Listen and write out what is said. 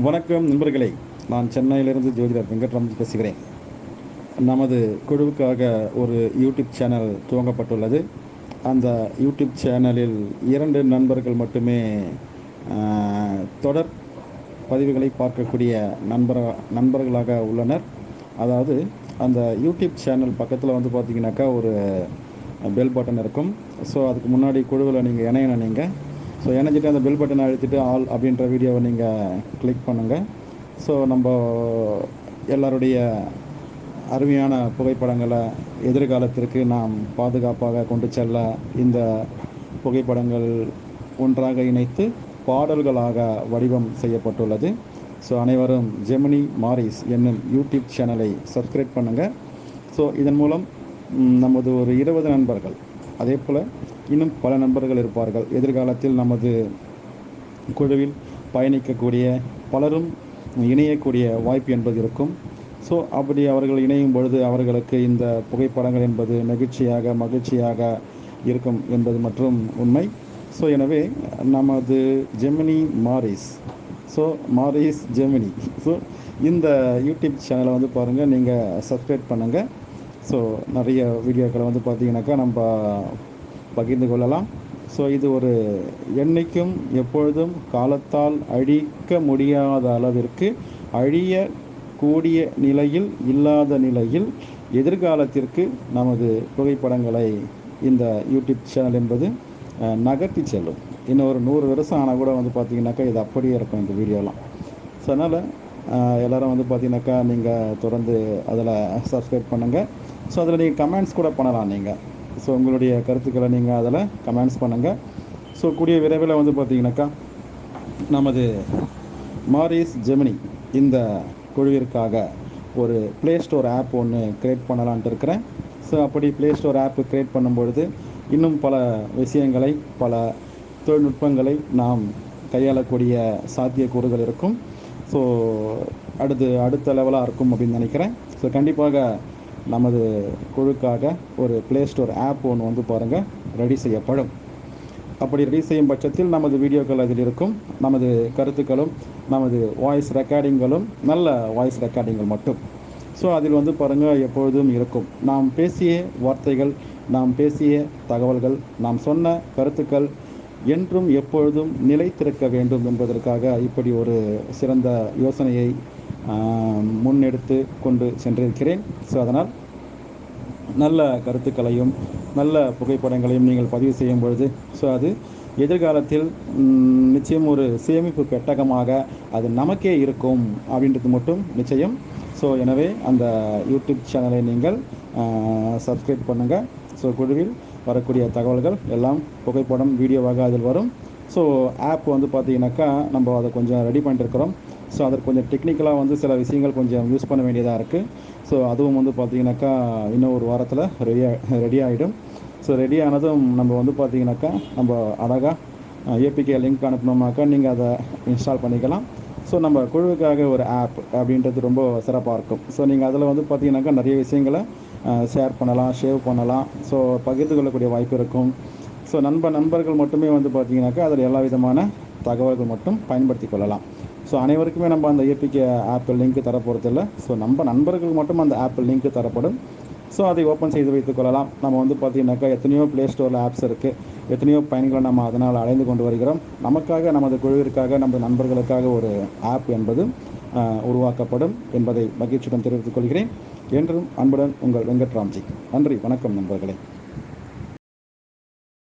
வணக்கம் நண்பர்களே. நான் சென்னையிலிருந்து ஜோதிடர் வெங்கட்ராமன் பேசுகிறேன். நமது குழுவுக்காக ஒரு யூடியூப் சேனல் துவங்கப்பட்டுள்ளது. அந்த யூடியூப் சேனலில் இரண்டு நண்பர்கள் மட்டுமே தொடர் பதிவுகளை பார்க்கக்கூடிய நண்பர நண்பர்களாக உள்ளனர். அதாவது அந்த யூடியூப் சேனல் பக்கத்தில் வந்து பார்த்தீங்கன்னாக்கா ஒரு பெல் பட்டன் இருக்கும். ஸோ அதுக்கு முன்னாடி குழுவில் நீங்கள் இணையணும் நீங்கள் ஸோ இணைஞ்சிட்டு அந்த பெல் பட்டனை அழுத்திட்டு ஆல் அப்படின்ற வீடியோவை நீங்கள் கிளிக் பண்ணுங்கள் ஸோ நம்ம எல்லாருடைய அருமையான புகைப்படங்களை எதிர்காலத்திற்கு நாம் பாதுகாப்பாக கொண்டு செல்ல இந்த புகைப்படங்கள் ஒன்றாக இணைத்து பாடல்களாக வடிவம் செய்யப்பட்டுள்ளது. ஸோ அனைவரும் ஜெமினி மாரிஸ் என்னும் யூடியூப் சேனலை சப்ஸ்கிரைப் பண்ணுங்கள் ஸோ இதன் மூலம் நமது ஒரு இருபது நண்பர்கள் அதே போல் இன்னும் பல நண்பர்கள் இருப்பார்கள். எதிர்காலத்தில் நமது குழுவில் பயணிக்கக்கூடிய பலரும் இணையக்கூடிய வாய்ப்பு என்பது இருக்கும். ஸோ அப்படி அவர்கள் இணையும் பொழுது அவர்களுக்கு இந்த புகைப்படங்கள் என்பது நெகிழ்ச்சியாக மகிழ்ச்சியாக இருக்கும் என்பது மற்றும் உண்மை. ஸோ எனவே நமது Gemini Maris so Maris Gemini so இந்த யூடியூப் சேனலை வந்து பாருங்கள் நீங்கள் சப்ஸ்கிரைப் பண்ணுங்கள் ஸோ நிறைய வீடியோக்களை வந்து பார்த்தீங்கன்னாக்கா நம்ம பகிர்ந்து கொள்ளலாம் ஸோ இது ஒரு என்றைக்கும் எப்பொழுதும் காலத்தால் அழிக்க முடியாத அளவிற்கு அழிய கூடிய நிலையில் இல்லாத நிலையில் எதிர்காலத்திற்கு நமது புகைப்படங்களை இந்த யூடியூப் சேனல் என்பது நகர்த்தி செல்லும். இன்னும் ஒரு நூறு வருஷம் ஆனால் கூட வந்து பார்த்தீங்கன்னாக்கா இது அப்படியே இருக்கும் இந்த வீடியோலாம். ஸோ அதனால் எல்லோரும் வந்து பார்த்தீங்கன்னாக்கா நீங்கள் தொடர்ந்து அதில் சப்ஸ்கிரைப் பண்ணுங்கள் ஸோ அதில் நீங்கள் கமெண்ட்ஸ் கூட பண்ணலாம் நீங்கள் ஸோ உங்களுடைய கருத்துக்களை நீங்கள் அதில் கமெண்ட்ஸ் பண்ணுங்கள் ஸோ கூடிய விரைவில் வந்து பார்த்தீங்கன்னாக்கா நமது மாரிஸ் ஜெமினி இந்த குழுவிற்காக ஒரு ப்ளே ஸ்டோர் ஆப் ஒன்று க்ரியேட் பண்ணலான்ட்டு இருக்கிறேன். ஸோ அப்படி ப்ளே ஸ்டோர் ஆப் க்ரியேட் பண்ணும்பொழுது இன்னும் பல விஷயங்களை பல தொழில்நுட்பங்களை நாம் கையாளக்கூடிய சாத்தியக்கூறுகள் இருக்கும். ஸோ அடுத்து அடுத்த லெவலாக இருக்கும் அப்படின்னு நினைக்கிறேன். ஸோ கண்டிப்பாக நமது குழுக்காக ஒரு ப்ளே ஸ்டோர் ஆப் ஒன்று வந்து பாருங்கள் ரெடி செய்யப்படும். அப்படி ரெடி செய்யும் பட்சத்தில் நமது வீடியோக்கள் அதில் இருக்கும். நமது கருத்துக்களும் நமது வாய்ஸ் ரெக்கார்டிங்களும் நல்ல வாய்ஸ் ரெக்கார்டிங்கள் மட்டும். ஸோ அதில் வந்து பாருங்கள் எப்பொழுதும் இருக்கும். நாம் பேசிய வார்த்தைகள் நாம் பேசிய தகவல்கள் நாம் சொன்ன கருத்துக்கள் என்றும் எப்பொழுதும் நிலைத்திருக்க வேண்டும் என்பதற்காக இப்படி ஒரு சிறந்த யோசனையை முன்னெடுத்து கொண்டு சென்றிருக்கிறேன். ஸோ அதனால் நல்ல கருத்துக்களையும் நல்ல புகைப்படங்களையும் நீங்கள் பதிவு செய்யும் பொழுது ஸோ அது எதிர்காலத்தில் நிச்சயம் ஒரு சேமிப்பு பெட்டகமாக அது நமக்கே இருக்கும் அப்படின்றது மட்டும் நிச்சயம். ஸோ எனவே அந்த யூடியூப் சேனலை நீங்கள் சப்ஸ்கிரைப் பண்ணுங்கள் ஸோ குழுவில் வரக்கூடிய தகவல்கள் எல்லாம் புகைப்படம் வீடியோவாக அதில் வரும். ஸோ ஆப் வந்து பார்த்தீங்கன்னாக்கா நம்ம அதை கொஞ்சம் ரெடி பண்ணிட்டுருக்கிறோம் ஸோ அதற்கு கொஞ்சம் டெக்னிக்கலாக வந்து சில விஷயங்கள் கொஞ்சம் யூஸ் பண்ண வேண்டியதாக இருக்குது ஸோ அதுவும் வந்து பார்த்தீங்கன்னாக்கா இன்னும் ஒரு வாரத்தில் ரெடியாக ரெடி ஆகிடும் ஸோ ரெடி ஆனதும் நம்ம வந்து பார்த்தீங்கன்னாக்கா நம்ம அழகாக ஏபிகே லிங்க் அனுப்பினோம்னாக்கா நீங்கள் அதை இன்ஸ்டால் பண்ணிக்கலாம். ஸோ நம்ம குழுவுக்காக ஒரு ஆப் அப்படின்றது ரொம்ப சிறப்பாக இருக்கும். ஸோ நீங்கள் அதில் வந்து பார்த்தீங்கன்னாக்கா நிறைய விஷயங்களை ஷேர் பண்ணலாம் ஷேவ் பண்ணலாம். ஸோ பகிர்ந்து கொள்ளக்கூடிய வாய்ப்பு இருக்கும். ஸோ நண்ப நண்பர்கள் மட்டுமே வந்து பார்த்தீங்கன்னாக்கா அதில் எல்லா விதமான தகவல்கள் மட்டும் பயன்படுத்தி கொள்ளலாம். ஸோ அனைவருக்குமே நம்ம அந்த ஏபிகே ஆப்பிள் லிங்க் தரப்போகிறதில்ல ஸோ நம்ம நண்பர்கள் மட்டும் அந்த ஆப்பிள் லிங்க் தரப்படும். ஸோ அதை ஓப்பன் செய்து வைத்துக் கொள்ளலாம். நம்ம வந்து பார்த்தீங்கன்னாக்கா எத்தனையோ ப்ளே ஸ்டோரில் ஆப்ஸ் இருக்குது எத்தனையோ பயன்களை நம்ம அதனால் அடைந்து கொண்டு வருகிறோம். நமக்காக நமது குழுவிற்காக நமது நண்பர்களுக்காக ஒரு ஆப் என்பது உருவாக்கப்படும் என்பதை மகிழ்ச்சியுடன் தெரிவித்துக் கொள்கிறேன். என்றும் அன்புடன் உங்கள் வெங்கட்ராம்ஜி. நன்றி. வணக்கம் நண்பர்களே.